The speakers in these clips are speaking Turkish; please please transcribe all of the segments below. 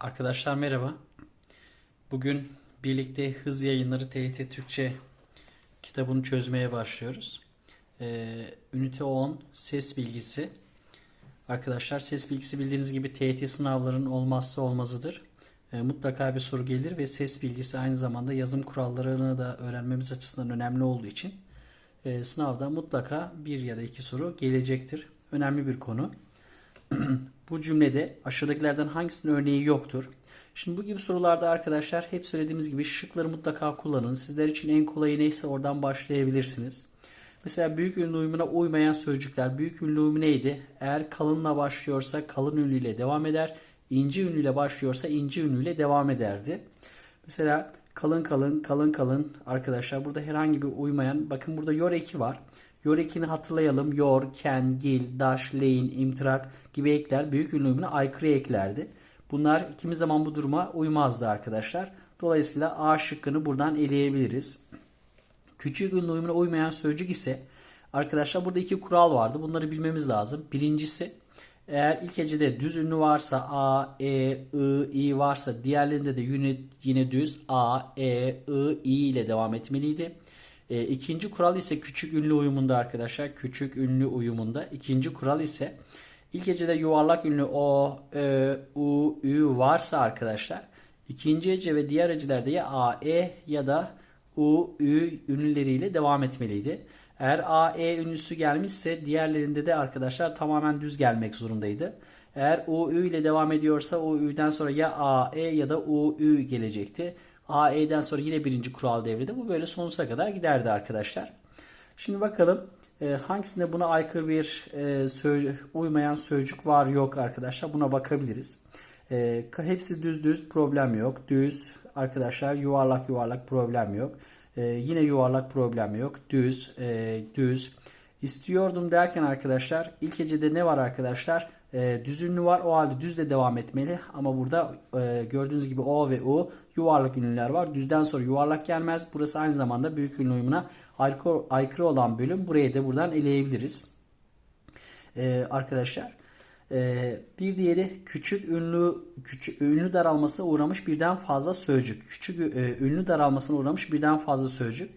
Arkadaşlar merhaba. Bugün birlikte Hız Yayınları TYT Türkçe kitabını çözmeye başlıyoruz. Ee, ünite 10 ses bilgisi. Arkadaşlar ses bilgisi bildiğiniz gibi TYT sınavlarının olmazsa olmazıdır. Ee, mutlaka bir soru gelir ve ses bilgisi aynı zamanda yazım kurallarını da öğrenmemiz açısından önemli olduğu için e, sınavda mutlaka bir ya da iki soru gelecektir. Önemli bir konu. Bu cümlede aşağıdakilerden hangisinin örneği yoktur? Şimdi bu gibi sorularda arkadaşlar hep söylediğimiz gibi şıkları mutlaka kullanın. Sizler için en kolayı neyse oradan başlayabilirsiniz. Mesela büyük ünlü uyumuna uymayan sözcükler. Büyük ünlü uyumu neydi? Eğer kalınla başlıyorsa kalın ünlüyle devam eder. İnci ünlüyle başlıyorsa inci ünlüyle devam ederdi. Mesela kalın kalın kalın kalın arkadaşlar burada herhangi bir uymayan bakın burada yor eki var. Yor ekini hatırlayalım. Yor, ken, gil, daş, leyin, imtirak gibi ekler büyük ünlü uyumuna aykırı eklerdi. Bunlar ikimiz zaman bu duruma uymazdı arkadaşlar. Dolayısıyla A şıkkını buradan eleyebiliriz. Küçük ünlü uymayan sözcük ise arkadaşlar burada iki kural vardı. Bunları bilmemiz lazım. Birincisi eğer ilk hecede düz ünlü varsa A, E, I, I varsa diğerlerinde de yine, yine düz A, E, I, I ile devam etmeliydi. E, ikinci kural ise küçük ünlü uyumunda arkadaşlar. Küçük ünlü uyumunda. İkinci kural ise ilk hecede yuvarlak ünlü O, Ö, U, Ü varsa arkadaşlar ikinci hece ve diğer hecelerde ya A, E ya da U, Ü ünlüleriyle devam etmeliydi. Eğer A, E ünlüsü gelmişse diğerlerinde de arkadaşlar tamamen düz gelmek zorundaydı. Eğer U, Ü ile devam ediyorsa O, Ü'den sonra ya A, E ya da U, Ü gelecekti. A, E'den sonra yine birinci kural devrede. Bu böyle sonsuza kadar giderdi arkadaşlar. Şimdi bakalım e, hangisinde buna aykırı bir e, sözcük, uymayan sözcük var yok arkadaşlar. Buna bakabiliriz. E, hepsi düz düz problem yok. Düz arkadaşlar yuvarlak yuvarlak problem yok. E, yine yuvarlak problem yok. Düz, e, düz. İstiyordum derken arkadaşlar ilk hecede ne var arkadaşlar? E, düz var. O halde düzle devam etmeli. Ama burada e, gördüğünüz gibi O ve U yuvarlak ünlüler var. Düzden sonra yuvarlak gelmez. Burası aynı zamanda büyük ünlü uyumuna aykırı, olan bölüm. Burayı da buradan eleyebiliriz. E, arkadaşlar. E, bir diğeri küçük ünlü küçük ünlü daralmasına uğramış birden fazla sözcük. Küçük e, ünlü daralmasına uğramış birden fazla sözcük.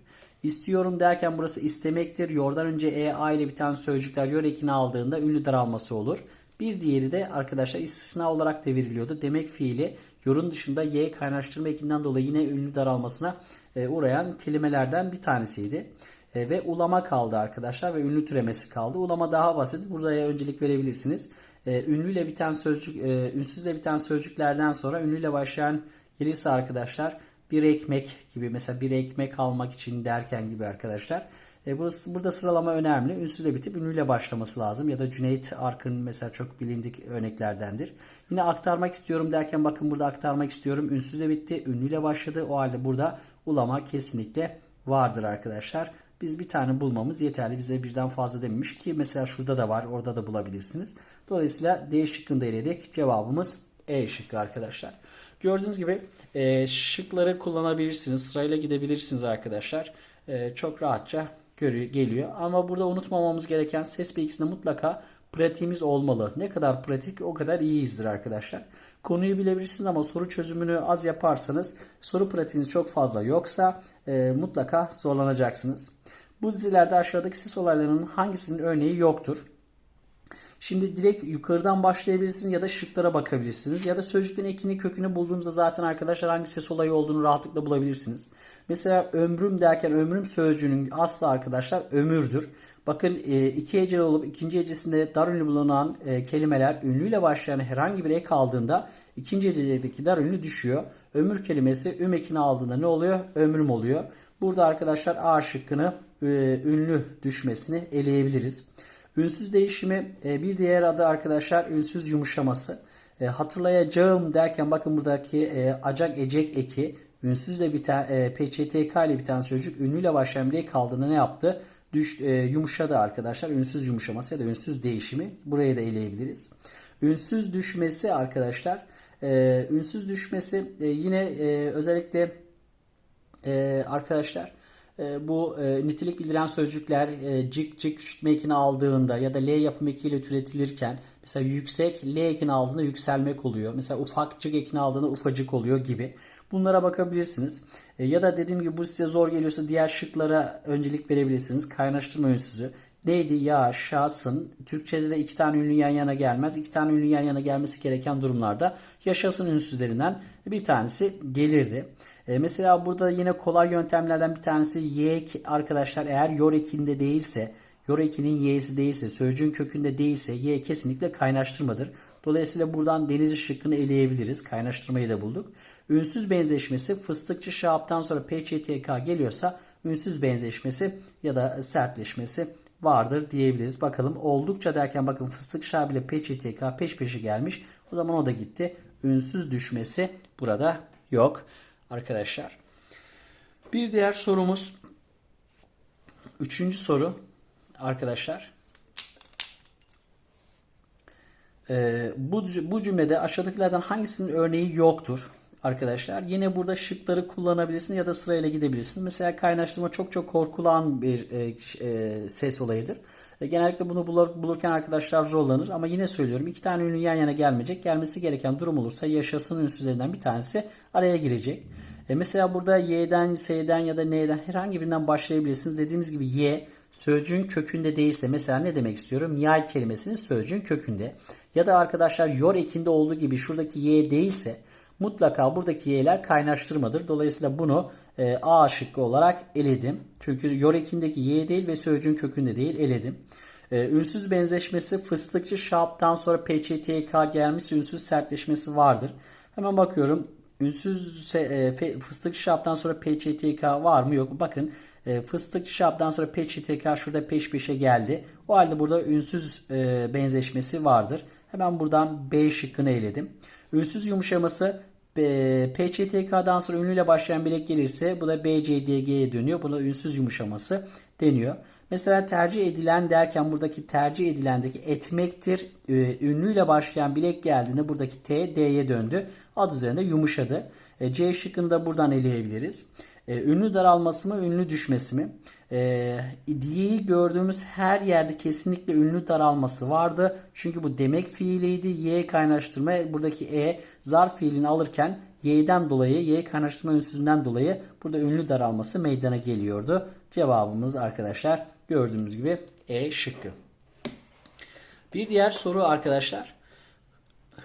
İstiyorum derken burası istemektir. Yordan önce e, a ile biten sözcükler yor ekini aldığında ünlü daralması olur. Bir diğeri de arkadaşlar istisna olarak da veriliyordu. Demek fiili yorun dışında y kaynaştırma ekinden dolayı yine ünlü daralmasına e, uğrayan kelimelerden bir tanesiydi. E, ve ulama kaldı arkadaşlar ve ünlü türemesi kaldı. Ulama daha basit. Buraya öncelik verebilirsiniz. E, ünlüyle biten sözcük, ünsüzle biten sözcüklerden sonra ünlüyle başlayan gelirse arkadaşlar bir ekmek gibi mesela bir ekmek almak için derken gibi arkadaşlar. E, burası, burada sıralama önemli. Ünsüzle bitip ünlüyle başlaması lazım. Ya da Cüneyt Arkın mesela çok bilindik örneklerdendir. Yine aktarmak istiyorum derken bakın burada aktarmak istiyorum. Ünsüzle bitti. Ünlüyle başladı. O halde burada ulama kesinlikle vardır arkadaşlar. Biz bir tane bulmamız yeterli. Bize birden fazla dememiş ki mesela şurada da var. Orada da bulabilirsiniz. Dolayısıyla D şıkkında eledik. Cevabımız E şıkkı arkadaşlar. Gördüğünüz gibi e, şıkları kullanabilirsiniz. Sırayla gidebilirsiniz arkadaşlar. E, çok rahatça görüyor, geliyor. Ama burada unutmamamız gereken ses bilgisinde mutlaka pratiğimiz olmalı. Ne kadar pratik o kadar iyiyizdir arkadaşlar. Konuyu bilebilirsiniz ama soru çözümünü az yaparsanız soru pratiğiniz çok fazla yoksa e, mutlaka zorlanacaksınız. Bu dizilerde aşağıdaki ses olaylarının hangisinin örneği yoktur? Şimdi direkt yukarıdan başlayabilirsiniz ya da şıklara bakabilirsiniz. Ya da sözcüklerin ekini kökünü bulduğunuzda zaten arkadaşlar hangi ses olayı olduğunu rahatlıkla bulabilirsiniz. Mesela ömrüm derken ömrüm sözcüğünün aslı arkadaşlar ömürdür. Bakın e, iki heceli olup ikinci hecesinde dar ünlü bulunan e, kelimeler ünlüyle başlayan herhangi bir ek aldığında ikinci hecedeki dar ünlü düşüyor. Ömür kelimesi üm ekini aldığında ne oluyor? Ömrüm oluyor. Burada arkadaşlar A şıkkını e, ünlü düşmesini eleyebiliriz. Ünsüz değişimi bir diğer adı arkadaşlar ünsüz yumuşaması. Hatırlayacağım derken bakın buradaki acak ecek eki ünsüzle biten PÇTK ile biten sözcük ünlüyle başlayan bir ek kaldığında ne yaptı? Düş, yumuşadı arkadaşlar. Ünsüz yumuşaması ya da ünsüz değişimi. Burayı da eleyebiliriz. Ünsüz düşmesi arkadaşlar. Ünsüz düşmesi yine özellikle arkadaşlar e, bu e, nitelik bildiren sözcükler e, cik cik küçültme ekini aldığında ya da L yapım ekiyle türetilirken Mesela yüksek L ekini aldığında yükselmek oluyor. Mesela ufakcık ekini aldığında ufacık oluyor gibi. Bunlara bakabilirsiniz. E, ya da dediğim gibi bu size zor geliyorsa diğer şıklara öncelik verebilirsiniz. Kaynaştırma ünsüzü. Neydi? Ya, şahsın. Türkçe'de de iki tane ünlü yan yana gelmez. İki tane ünlü yan yana gelmesi gereken durumlarda yaşasın ünsüzlerinden bir tanesi gelirdi. E, mesela burada yine kolay yöntemlerden bir tanesi y arkadaşlar eğer yor ekinde değilse yor ekinin y'si değilse sözcüğün kökünde değilse y kesinlikle kaynaştırmadır. Dolayısıyla buradan deniz şıkkını eleyebiliriz. Kaynaştırmayı da bulduk. Ünsüz benzeşmesi fıstıkçı şahaptan sonra PÇTK geliyorsa ünsüz benzeşmesi ya da sertleşmesi vardır diyebiliriz. Bakalım oldukça derken bakın fıstık şahap ile PÇTK peş peşe gelmiş. O zaman o da gitti. Ünsüz düşmesi burada yok arkadaşlar. Bir diğer sorumuz üçüncü soru arkadaşlar. Ee, bu, bu cümlede aşağıdakilerden hangisinin örneği yoktur? Arkadaşlar yine burada şıkları kullanabilirsin ya da sırayla gidebilirsin. Mesela kaynaştırma çok çok korkulan bir e, e, ses olayıdır. E, genellikle bunu bulur, bulurken arkadaşlar zorlanır ama yine söylüyorum iki tane ünlü yan yana gelmeyecek. Gelmesi gereken durum olursa yaşasın ünsüzlerinden bir tanesi araya girecek. E, mesela burada y'den, s'den ya da n'den herhangi birinden başlayabilirsiniz. Dediğimiz gibi y sözcüğün kökünde değilse mesela ne demek istiyorum? Yay kelimesinin sözcüğün kökünde. Ya da arkadaşlar yor ekinde olduğu gibi şuradaki y değilse mutlaka buradaki y'ler kaynaştırmadır. Dolayısıyla bunu e, A şıkkı olarak eledim. Çünkü yor ekindeki y değil ve sözcüğün kökünde değil eledim. E, ünsüz benzeşmesi fıstıkçı şaptan sonra PÇTK gelmiş ünsüz sertleşmesi vardır. Hemen bakıyorum. Ünsüz e, fıstıkçı şaptan sonra PÇTK var mı yok mu? Bakın e, fıstıkçı şaptan sonra PÇTK şurada peş peşe geldi. O halde burada ünsüz e, benzeşmesi vardır. Hemen buradan B şıkkını eledim. Ünsüz yumuşaması PÇTK'dan sonra ünlüyle başlayan bilek gelirse bu da BCDG'ye dönüyor. Buna ünsüz yumuşaması deniyor. Mesela tercih edilen derken buradaki tercih edilendeki etmektir. Ee, ünlüyle başlayan bilek geldiğinde buradaki T D'ye döndü. Ad üzerinde yumuşadı. E, C şıkkını da buradan eleyebiliriz. E, ünlü daralması mı, ünlü düşmesi mi? Diyeyi gördüğümüz her yerde kesinlikle ünlü daralması vardı. Çünkü bu demek fiiliydi. Y kaynaştırma buradaki E zarf fiilini alırken Y'den dolayı, Y kaynaştırma ünsüzünden dolayı burada ünlü daralması meydana geliyordu. Cevabımız arkadaşlar gördüğümüz gibi E şıkkı. Bir diğer soru arkadaşlar.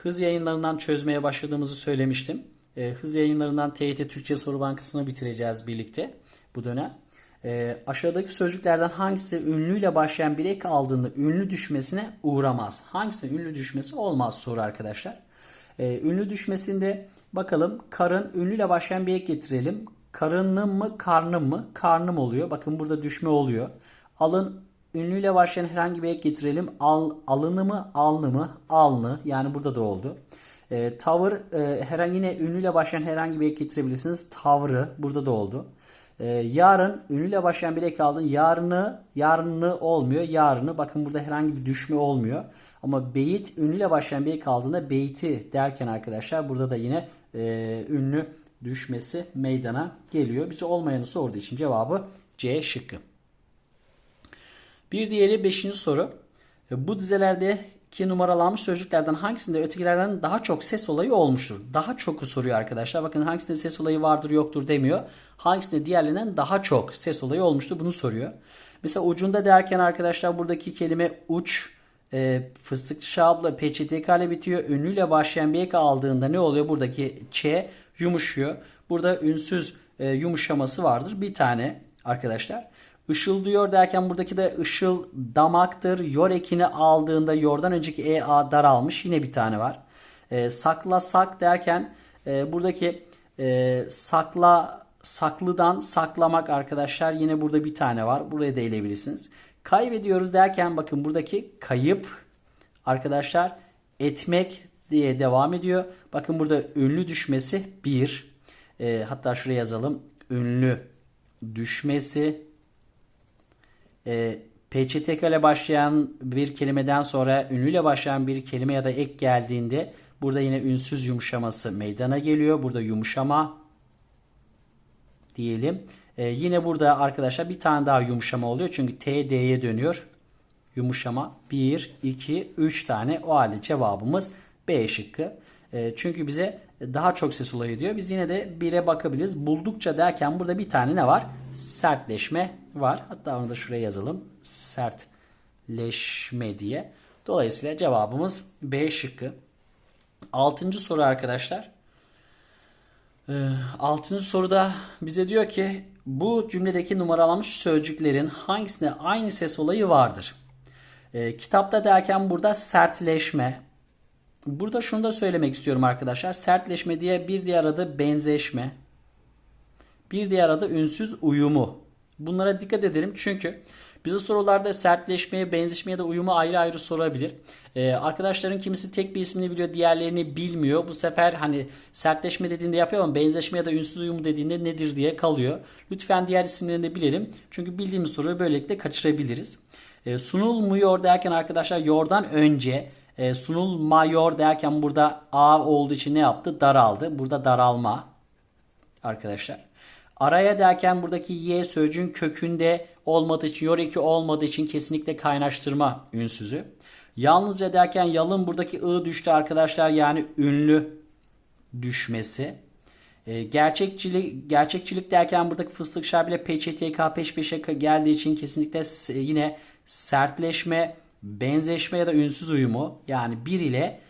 Hız yayınlarından çözmeye başladığımızı söylemiştim. E, hız yayınlarından TYT Türkçe Soru Bankası'nı bitireceğiz birlikte bu dönem. E, aşağıdaki sözcüklerden hangisi ünlüyle başlayan bir ek aldığında ünlü düşmesine uğramaz? Hangisi ünlü düşmesi olmaz soru arkadaşlar. E, ünlü düşmesinde bakalım karın ünlüyle başlayan bir ek getirelim. Karınım mı karnım mı? Karnım oluyor. Bakın burada düşme oluyor. Alın ünlüyle başlayan herhangi bir ek getirelim. Al, alını mı alnı mı? Alnı. Yani burada da oldu. E, tavır e, herhangi yine ünlüyle başlayan herhangi bir ek getirebilirsiniz. Tavrı burada da oldu. E, yarın ünlüyle başlayan bir ek aldın. Yarını yarını olmuyor. Yarını bakın burada herhangi bir düşme olmuyor. Ama beyit ünlüyle başlayan bir ek aldığında beyti derken arkadaşlar burada da yine e, ünlü düşmesi meydana geliyor. Bize olmayanı sorduğu için cevabı C şıkkı. Bir diğeri 5. soru. E, bu dizelerde ki numaralanmış sözcüklerden hangisinde ötekilerden daha çok ses olayı olmuştur? Daha çoku soruyor arkadaşlar. Bakın hangisinde ses olayı vardır yoktur demiyor. Hangisinde diğerlerinden daha çok ses olayı olmuştur bunu soruyor. Mesela ucunda derken arkadaşlar buradaki kelime uç e, fıstıklı şabla PÇTK ile bitiyor. Ünlüyle başlayan bir ek aldığında ne oluyor? Buradaki ç yumuşuyor. Burada ünsüz e, yumuşaması vardır. Bir tane arkadaşlar. Işıldıyor derken buradaki de ışıl damaktır. Yor ekini aldığında yordan önceki e a daralmış. Yine bir tane var. E, sakla sak derken e, buradaki e, sakla saklıdan saklamak arkadaşlar yine burada bir tane var. Buraya da eleyebilirsiniz. Kaybediyoruz derken bakın buradaki kayıp arkadaşlar etmek diye devam ediyor. Bakın burada ünlü düşmesi bir. E, hatta şuraya yazalım. Ünlü düşmesi e, PÇTK ile başlayan bir kelimeden sonra ünlüyle başlayan bir kelime ya da ek geldiğinde burada yine ünsüz yumuşaması meydana geliyor. Burada yumuşama diyelim. E, yine burada arkadaşlar bir tane daha yumuşama oluyor. Çünkü T, D'ye dönüyor. yumuşama. 1, 2, 3 tane. O halde cevabımız B şıkkı. E, çünkü bize daha çok ses olayı diyor. Biz yine de 1'e bakabiliriz. Buldukça derken burada bir tane ne var? Sertleşme var. Hatta onu da şuraya yazalım. Sertleşme diye. Dolayısıyla cevabımız B şıkkı. Altıncı soru arkadaşlar. Ee, altıncı soruda bize diyor ki bu cümledeki numaralanmış sözcüklerin hangisinde aynı ses olayı vardır? Ee, kitapta derken burada sertleşme. Burada şunu da söylemek istiyorum arkadaşlar. Sertleşme diye bir diğer adı benzeşme. Bir diğer adı ünsüz uyumu. Bunlara dikkat edelim çünkü bize sorularda sertleşmeye, benzeşmeye da uyumu ayrı ayrı sorabilir. Ee, arkadaşların kimisi tek bir ismini biliyor, diğerlerini bilmiyor. Bu sefer hani sertleşme dediğinde yapıyor ama benzeşme ya da ünsüz uyumu dediğinde nedir diye kalıyor. Lütfen diğer isimlerini de bilelim. Çünkü bildiğimiz soruyu böylelikle kaçırabiliriz. Ee, sunulmuyor derken arkadaşlar yordan önce e, sunulmayor derken burada A olduğu için ne yaptı? Daraldı. Burada daralma arkadaşlar. Araya derken buradaki y sözcüğün kökünde olmadığı için, yor eki olmadığı için kesinlikle kaynaştırma ünsüzü. Yalnızca derken yalın buradaki ı düştü arkadaşlar yani ünlü düşmesi. E, gerçekçilik gerçekçilik derken buradaki fıstık şerbile PÇTK peş peşe geldiği için kesinlikle yine sertleşme, benzeşme ya da ünsüz uyumu yani 1 ile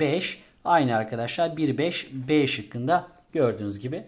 5 e, aynı arkadaşlar 1 5 B şıkkında gördüğünüz gibi.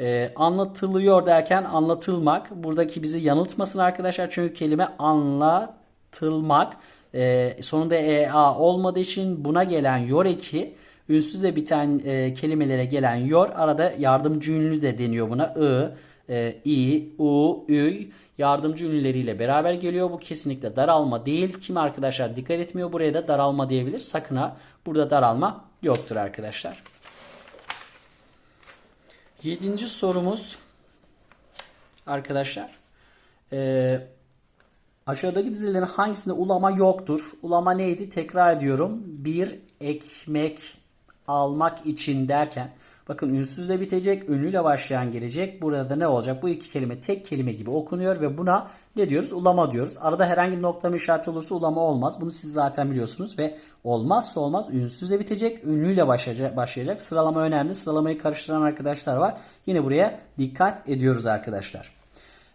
Ee, anlatılıyor derken anlatılmak. Buradaki bizi yanıltmasın arkadaşlar. Çünkü kelime anlatılmak. Ee, sonunda EA olmadığı için buna gelen yor eki ünsüzle biten e, kelimelere gelen yor arada yardımcı ünlü de deniyor buna. I, e, i, u, üy yardımcı ünlüleriyle beraber geliyor. Bu kesinlikle daralma değil. Kim arkadaşlar dikkat etmiyor buraya da daralma diyebilir. Sakın ha burada daralma yoktur arkadaşlar. Yedinci sorumuz arkadaşlar. Ee, aşağıdaki dizilerin hangisinde ulama yoktur? Ulama neydi? Tekrar ediyorum. Bir ekmek almak için derken Bakın ünsüzle bitecek, ünlüyle başlayan gelecek. Burada da ne olacak? Bu iki kelime tek kelime gibi okunuyor ve buna ne diyoruz? Ulama diyoruz. Arada herhangi bir nokta işareti olursa ulama olmaz. Bunu siz zaten biliyorsunuz ve olmazsa olmaz ünsüzle bitecek, ünlüyle başlayacak. başlayacak. Sıralama önemli. Sıralamayı karıştıran arkadaşlar var. Yine buraya dikkat ediyoruz arkadaşlar.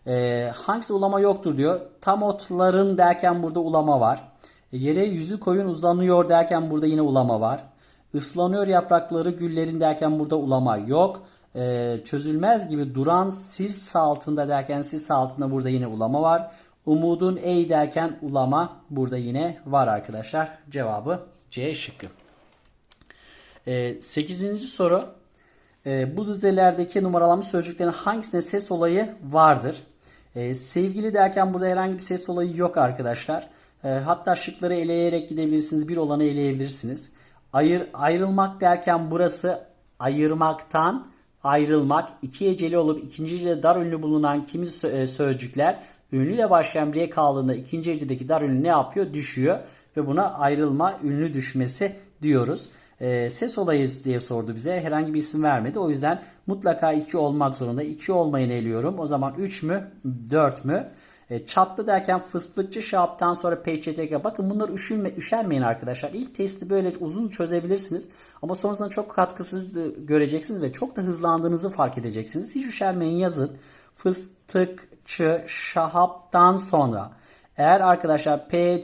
Ee, hangisi ulama yoktur diyor. Tam otların derken burada ulama var. Yere yüzü koyun uzanıyor derken burada yine ulama var. Islanıyor yaprakları güllerin derken burada ulama yok. Ee, çözülmez gibi duran sis altında derken sis altında burada yine ulama var. Umudun ey derken ulama burada yine var arkadaşlar. Cevabı C şıkkı. Ee, 8. soru. Ee, bu dizelerdeki numaralanmış sözcüklerin hangisinde ses olayı vardır? Ee, sevgili derken burada herhangi bir ses olayı yok arkadaşlar. Ee, hatta şıkları eleyerek gidebilirsiniz. Bir olanı eleyebilirsiniz. Ayır, ayrılmak derken burası ayırmaktan ayrılmak. İki eceli olup ikinci ecede dar ünlü bulunan kimi e, sözcükler ünlüyle başlayan bir kaldığında ikinci ecedeki dar ünlü ne yapıyor? Düşüyor. Ve buna ayrılma, ünlü düşmesi diyoruz. E, ses olayı diye sordu bize. Herhangi bir isim vermedi. O yüzden mutlaka 2 olmak zorunda. 2 olmayı eliyorum. O zaman 3 mü? 4 mü? E, çatlı derken fıstıkçı şaptan sonra PÇTK. Bakın bunlar üşünme, üşenmeyin arkadaşlar. İlk testi böyle uzun çözebilirsiniz. Ama sonrasında çok katkısız göreceksiniz ve çok da hızlandığınızı fark edeceksiniz. Hiç üşenmeyin yazın. Fıstıkçı şahaptan sonra. Eğer arkadaşlar P,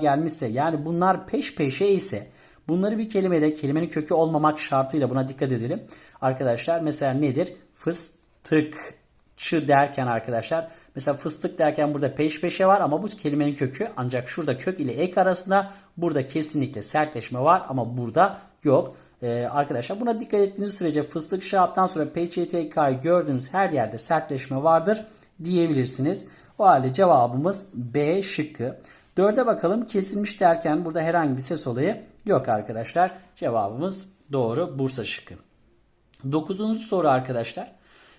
gelmişse yani bunlar peş peşe ise bunları bir kelimede kelimenin kökü olmamak şartıyla buna dikkat edelim. Arkadaşlar mesela nedir? Fıstıkçı derken arkadaşlar Mesela fıstık derken burada peş peşe var ama bu kelimenin kökü ancak şurada kök ile ek arasında burada kesinlikle sertleşme var ama burada yok. Ee, arkadaşlar buna dikkat ettiğiniz sürece fıstık şahaptan sonra PÇTK'yı gördüğünüz her yerde sertleşme vardır diyebilirsiniz. O halde cevabımız B şıkkı. Dörde bakalım kesilmiş derken burada herhangi bir ses olayı yok arkadaşlar. Cevabımız doğru Bursa şıkkı. Dokuzuncu soru arkadaşlar.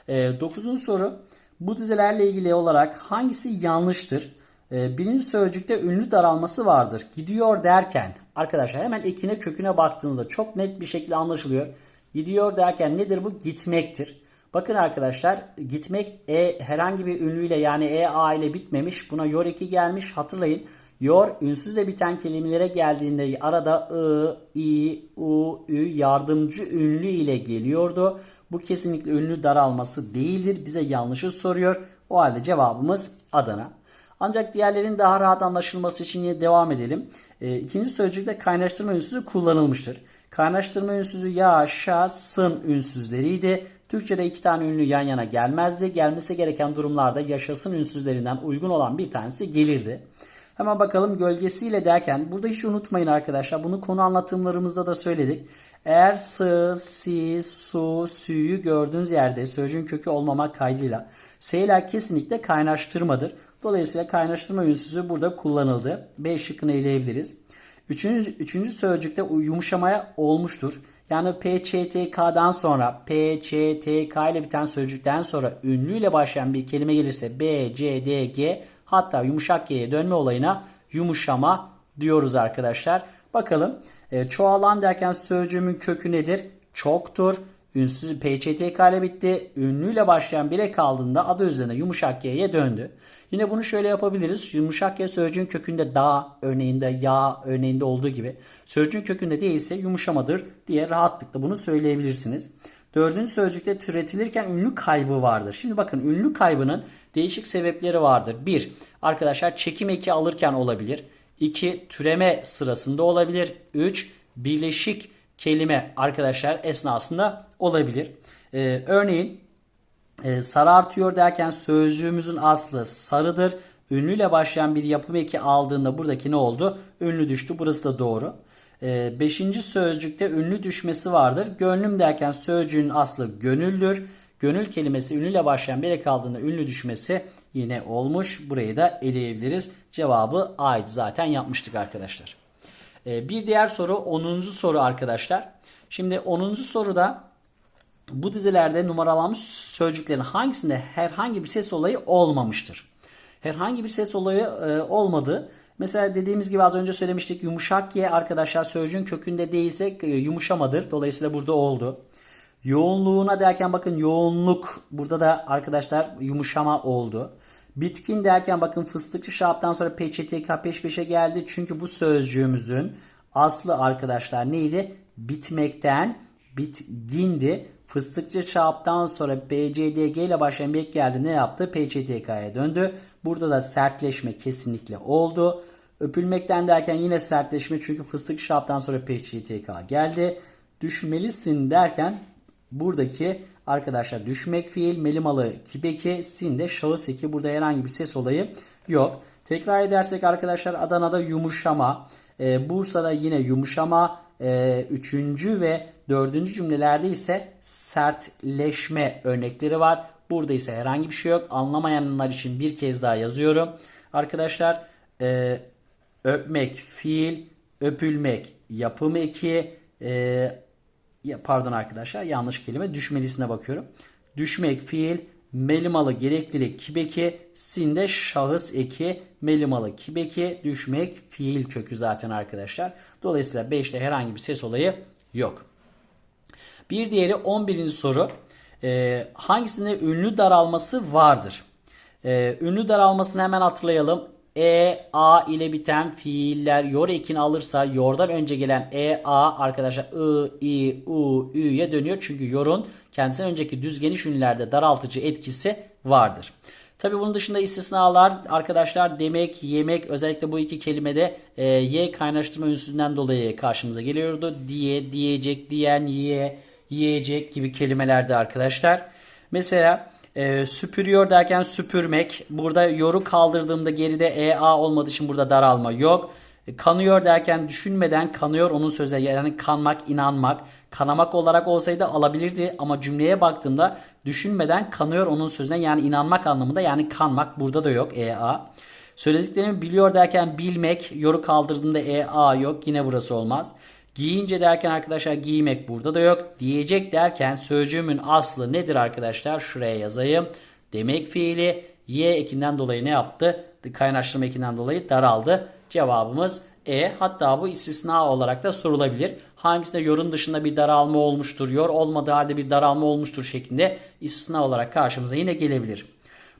Ee, dokuzuncu soru bu dizelerle ilgili olarak hangisi yanlıştır? Ee, birinci sözcükte ünlü daralması vardır. Gidiyor derken arkadaşlar hemen ekine köküne baktığınızda çok net bir şekilde anlaşılıyor. Gidiyor derken nedir bu? Gitmektir. Bakın arkadaşlar gitmek e herhangi bir ünlüyle yani e a ile bitmemiş. Buna yor eki gelmiş. Hatırlayın. Yor ünsüzle biten kelimelere geldiğinde arada ı, i, u, ü yardımcı ünlü ile geliyordu. Bu kesinlikle ünlü daralması değildir. Bize yanlışı soruyor. O halde cevabımız Adana. Ancak diğerlerin daha rahat anlaşılması için yine devam edelim. E, ikinci sözcükte kaynaştırma ünsüzü kullanılmıştır. Kaynaştırma ünsüzü ya, şa, sın ünsüzleriydi. Türkçe'de iki tane ünlü yan yana gelmezdi. Gelmesi gereken durumlarda yaşasın ünsüzlerinden uygun olan bir tanesi gelirdi. Hemen bakalım gölgesiyle derken burada hiç unutmayın arkadaşlar bunu konu anlatımlarımızda da söyledik. Eğer sı, si, su, sü'yü gördüğünüz yerde sözcüğün kökü olmamak kaydıyla s'ler kesinlikle kaynaştırmadır. Dolayısıyla kaynaştırma ünsüzü burada kullanıldı. B şıkkını eleyebiliriz. Üçüncü, üçüncü sözcükte yumuşamaya olmuştur. Yani PÇTK'dan sonra PÇTK ile biten sözcükten sonra ünlüyle başlayan bir kelime gelirse B, C, D, G hatta yumuşak G'ye dönme olayına yumuşama diyoruz arkadaşlar. Bakalım e, çoğalan derken sözcüğümün kökü nedir? Çoktur. Ünsüz PÇTK ile bitti. Ünlüyle başlayan bire kaldığında adı üzerine yumuşak G'ye döndü. Yine bunu şöyle yapabiliriz. Yumuşak ya sözcüğün kökünde da örneğinde ya örneğinde olduğu gibi. Sözcüğün kökünde değilse yumuşamadır diye rahatlıkla bunu söyleyebilirsiniz. Dördüncü sözcükte türetilirken ünlü kaybı vardır. Şimdi bakın ünlü kaybının değişik sebepleri vardır. Bir, arkadaşlar çekim eki alırken olabilir. İki, türeme sırasında olabilir. Üç, birleşik kelime arkadaşlar esnasında olabilir. Ee, örneğin e, sarı derken sözcüğümüzün aslı sarıdır. Ünlüyle başlayan bir yapım eki aldığında buradaki ne oldu? Ünlü düştü. Burası da doğru. E, beşinci sözcükte ünlü düşmesi vardır. Gönlüm derken sözcüğün aslı gönüldür. Gönül kelimesi ünlüyle başlayan bir ek aldığında ünlü düşmesi yine olmuş. Burayı da eleyebiliriz. Cevabı A'ydı zaten yapmıştık arkadaşlar. E, bir diğer soru 10. soru arkadaşlar. Şimdi 10. soruda bu dizilerde numaralanmış sözcüklerin hangisinde herhangi bir ses olayı olmamıştır? Herhangi bir ses olayı e, olmadı. Mesela dediğimiz gibi az önce söylemiştik yumuşak ye arkadaşlar sözcüğün kökünde değilse e, yumuşamadır. Dolayısıyla burada oldu. Yoğunluğuna derken bakın yoğunluk burada da arkadaşlar yumuşama oldu. Bitkin derken bakın fıstıkçı şaptan sonra PÇTK peş peşe geldi. Çünkü bu sözcüğümüzün aslı arkadaşlar neydi? Bitmekten bitgindi. Fıstıkçı çaptan sonra PCDG ile başlayan bir ek geldi. Ne yaptı? PCTK'ya döndü. Burada da sertleşme kesinlikle oldu. Öpülmekten derken yine sertleşme çünkü fıstık şaptan sonra PCTK geldi. Düşmelisin derken buradaki arkadaşlar düşmek fiil melimalı kibeki sin de şahıs eki burada herhangi bir ses olayı yok. Tekrar edersek arkadaşlar Adana'da yumuşama, e, Bursa'da yine yumuşama, e, üçüncü ve dördüncü cümlelerde ise sertleşme örnekleri var. Burada ise herhangi bir şey yok. Anlamayanlar için bir kez daha yazıyorum. Arkadaşlar e, öpmek fiil, öpülmek yapım eki, e, pardon arkadaşlar yanlış kelime düşmelisine bakıyorum. Düşmek fiil, melimalı gereklilik kibeki, sinde şahıs eki, melimalı kibeki, düşmek fiil kökü zaten arkadaşlar. Dolayısıyla 5'te herhangi bir ses olayı yok. Bir diğeri 11. soru. E, hangisinde ünlü daralması vardır? E, ünlü daralmasını hemen hatırlayalım. E, A ile biten fiiller yor ekini alırsa yordan önce gelen E, A arkadaşlar I, I, U, Ü'ye dönüyor. Çünkü yorun kendisinden önceki düz geniş ünlülerde daraltıcı etkisi vardır. Tabi bunun dışında istisnalar arkadaşlar demek, yemek özellikle bu iki kelimede e, y kaynaştırma ünsüzünden dolayı karşımıza geliyordu. Diye, diyecek, diyen, ye, yiyecek gibi kelimelerde arkadaşlar. Mesela e, süpürüyor derken süpürmek. Burada yoru kaldırdığımda geride ea olmadığı için burada daralma yok. E, kanıyor derken düşünmeden kanıyor onun sözleri yani kanmak, inanmak. Kanamak olarak olsaydı alabilirdi ama cümleye baktığımda düşünmeden kanıyor onun sözüne yani inanmak anlamında yani kanmak burada da yok ea. Söylediklerimi biliyor derken bilmek yoru kaldırdığımda ea yok yine burası olmaz. Giyince derken arkadaşlar giymek burada da yok. Diyecek derken sözcüğümün aslı nedir arkadaşlar? Şuraya yazayım. Demek fiili y ekinden dolayı ne yaptı? Kaynaştırma ekinden dolayı daraldı. Cevabımız E hatta bu istisna olarak da sorulabilir. Hangisinde yorun dışında bir daralma olmuştur, yor olmadığı halde bir daralma olmuştur şeklinde istisna olarak karşımıza yine gelebilir.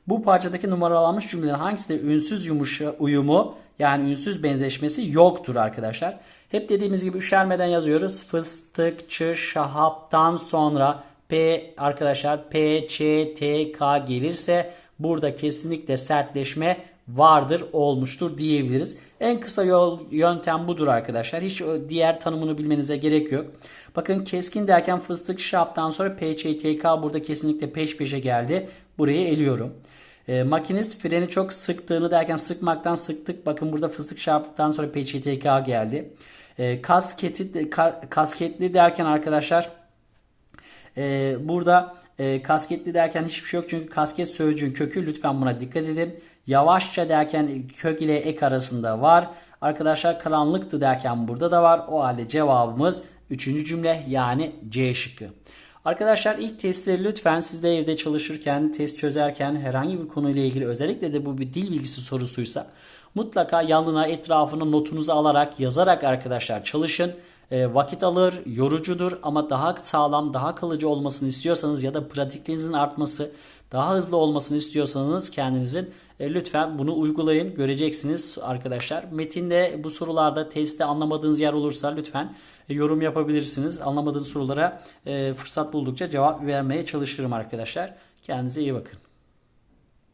Bu parçadaki numaralanmış cümlelerin hangisinde ünsüz yumuşa uyumu yani ünsüz benzeşmesi yoktur arkadaşlar. Hep dediğimiz gibi üşermeden yazıyoruz. Fıstıkçı şahaptan sonra P arkadaşlar P, Ç, T, K gelirse burada kesinlikle sertleşme vardır olmuştur diyebiliriz. En kısa yol yöntem budur arkadaşlar. Hiç diğer tanımını bilmenize gerek yok. Bakın keskin derken fıstık şaptan sonra P, Ç, T, K burada kesinlikle peş peşe geldi. Burayı eliyorum. E, makinist freni çok sıktığını derken sıkmaktan sıktık. Bakın burada fıstık şaptan sonra P, Ç, T, K geldi. E, kasketi, ka, kasketli derken arkadaşlar e, burada e, kasketli derken hiçbir şey yok. Çünkü kasket sözcüğün kökü lütfen buna dikkat edin. Yavaşça derken kök ile ek arasında var. Arkadaşlar karanlıktı derken burada da var. O halde cevabımız 3. cümle yani C şıkkı. Arkadaşlar ilk testleri lütfen siz de evde çalışırken, test çözerken herhangi bir konuyla ilgili özellikle de bu bir dil bilgisi sorusuysa mutlaka yanına etrafına notunuzu alarak yazarak arkadaşlar çalışın. E, vakit alır, yorucudur ama daha sağlam, daha kalıcı olmasını istiyorsanız ya da pratiklerinizin artması, daha hızlı olmasını istiyorsanız kendinizin e, lütfen bunu uygulayın. Göreceksiniz arkadaşlar. Metinde bu sorularda testte anlamadığınız yer olursa lütfen e, yorum yapabilirsiniz. Anlamadığınız sorulara e, fırsat buldukça cevap vermeye çalışırım arkadaşlar. Kendinize iyi bakın.